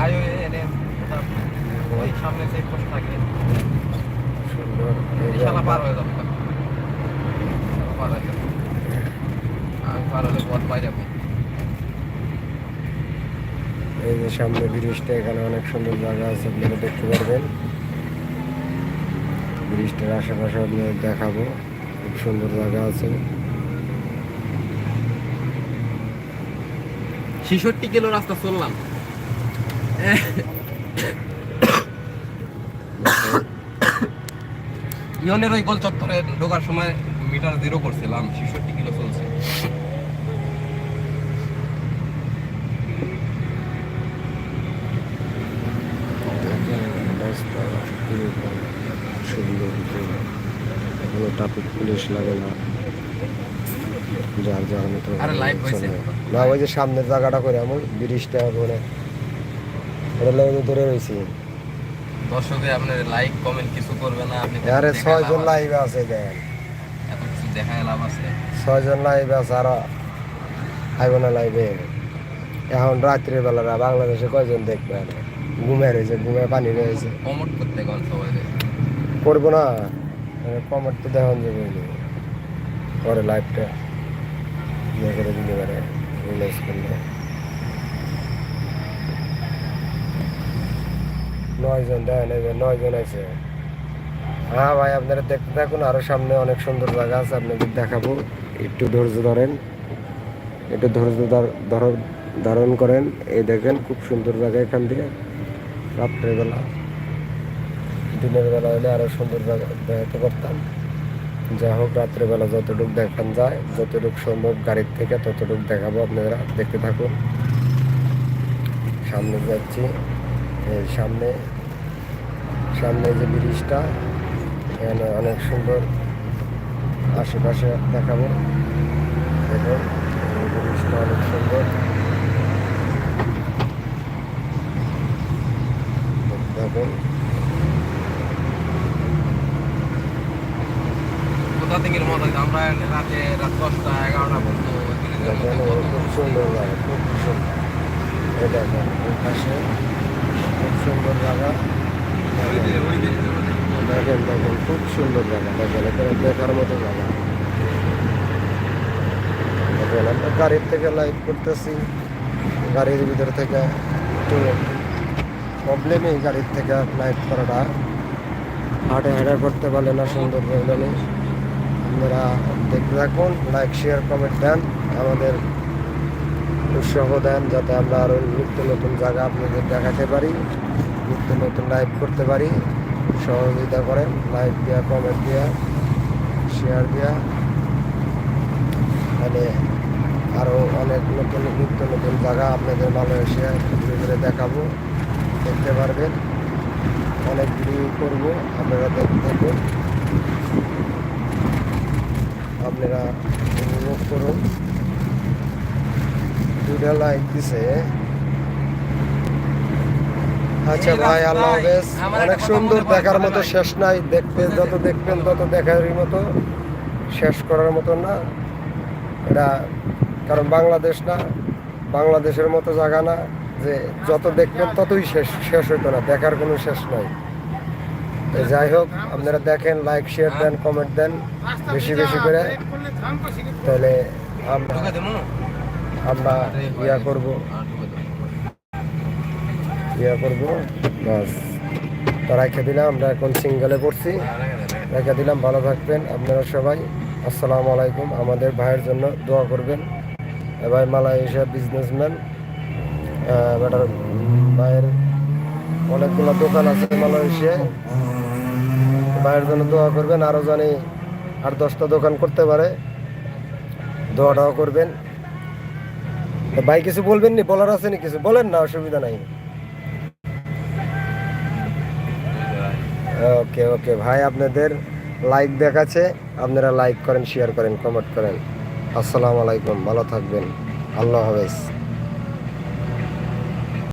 Highway সামনে থাকে। পার হয়ে পার হলে পথ পাই এই যে সামনে ব্রিজটা এখানে অনেক সুন্দর জায়গা আছে, আপনারা দেখতে পারবেন ব্রিজটার আশেপাশে আপনাদের দেখাবো। খুব সুন্দর জায়গা আছে। ছেষট্টি কিলো রাস্তা চললাম। ইয়নের ওই গোল চত্বরে ঢোকার সময় মিটার জিরো করছিলাম, ছেষট্টি কিলো চলছে রাস্তা কীরকম সুন্দর ভিতরে কোনো ট্রাফিক পুলিশ লাগে না। যার যার মতো। না ওই যে সামনের জায়গাটা করে এমন ব্রিজটা মানে এটা লাগে ধরে রয়েছি। দর্শকে আপনার লাইক কমেন্ট কিছু করবে না আপনি আরে দেখায় ছয় আছে? লাইভে আছে দেন এত কিছু দেখায় লাভ আছে। ছয় জন লাইভে আছে আর আইব না লাইভে এখন রাত্রির বেলা বাংলাদেশে কয়জন দেখবে? ঘুমে রয়েছে ঘুমে পানি রয়েছে। কমেন্ট করতে সবাই করব না। কমেন্ট তো দেখান যাবে। পরে লাইভটা ইয়ে করে দিতে পারে রিলাইজ করলে। নয়জন দেখেন এই যে নয়জন আছে। হ্যাঁ ভাই, আপনারা দেখতে থাকুন, আরও সামনে অনেক সুন্দর জায়গা আছে, আপনাদের দেখাবো। একটু ধৈর্য ধরেন। একটু ধৈর্য ধর- ধর- ধারণ করেন। এই দেখেন, খুব সুন্দর জায়গা এখান থেকে। রাত্রের বেলা দিনের বেলা হলে আরও সুন্দর দেখাতে পারতাম যা হোক, রাত্রেবেলা যতটুকু দেখান যায়, যতটুকু সম্ভব গাড়ির থেকে ততটুকু দেখাবো আপনারা। দেখতে থাকুন। সামনে যাচ্ছি। সামনে সামনে যে ব্রিজটা, এখানে অনেক সুন্দর আশেপাশে দেখাবো। দেখুন ব্রিজটা অনেক সুন্দর। দেখুন কোথা থেকে মনে হয় আমরা রাতে রাত দশটা এগারোটা পর্যন্ত খুব সুন্দর জায়গা খুব সুন্দর। এই দেখেন ওই পাশে খুব সুন্দর জায়গা। দেখেন দেখেন খুব সুন্দর জায়গা দেখেন এখানে দেখার মতো জায়গা। দেখেন আমরা গাড়ির থেকে লাইভ করতেছি গাড়ির ভিতর থেকে। একটু প্রবলেমই গাড়ির থেকে লাইভ করাটা। হাটে হাঁটা করতে পারলে না সুন্দর প্রবলেমে আপনারা দেখতে থাকুন লাইক শেয়ার কমেন্ট দেন, আমাদের উৎসাহ দেন যাতে আমরা আরও নিত্য নতুন জায়গা আপনাদের দেখাতে পারি, নিত্য নতুন লাইভ করতে পারি। সহযোগিতা করেন লাইক দেওয়া কমেন্ট দেওয়া শেয়ার দেওয়া মানে আরও অনেক নতুন, নিত্য নতুন জায়গা আপনাদের মালয়েশিয়া ঘুরে ঘুরে দেখাবো, দেখতে পারবেন। অনেক ভিডিও করব, আপনারা দেখতে থাকুন। আপনারা উপভোগ করুন। দুইটা লাইক দিছে। আচ্ছা ভাই আল্লাহ হাফেজ। অনেক সুন্দর দেখার মতো শেষ নাই। দেখতে যত দেখবেন তত দেখারই মতো শেষ করার মতো না। এটা কারণ বাংলাদেশ না বাংলাদেশের মতো জায়গা না যে যত দেখবেন ততই শেষ শেষ হইতো না। দেখার কোনো শেষ নাই। যাই হোক, আপনারা দেখেন লাইক শেয়ার দেন কমেন্ট দেন, বেশি বেশি করে। তাহলে আমরা ইয়া করব। ইয়া করব। বাস। তো রেখে দিলাম, আমরা এখন সিঙ্গেলে পড়ছি। রেখে দিলাম, ভালো থাকবেন আপনারা সবাই। আসসালামু আলাইকুম, আমাদের ভাইয়ের জন্য দোয়া করবেন। ভাই মালয়েশিয়া বিজনেসম্যান ভাইয়ের অনেকগুলো দোকান আছে মালয়েশিয়ায়। ভাইয়ের জন্য দোয়া করবেন আরও জানি আর দশটা দোকান করতে পারে দোয়া দোয়াটাও করবেন। ভাই, কিছু বলবেন নি? বলার আছে নি কিছু? বলেন না, অসুবিধা নাই। ওকে ওকে। ভাই, আপনাদের লাইক দেখাচ্ছে, আপনারা লাইক করেন শেয়ার করেন কমেন্ট করেন। আসসালামু আলাইকুম, ভালো থাকবেন। আল্লাহ হাফেজ।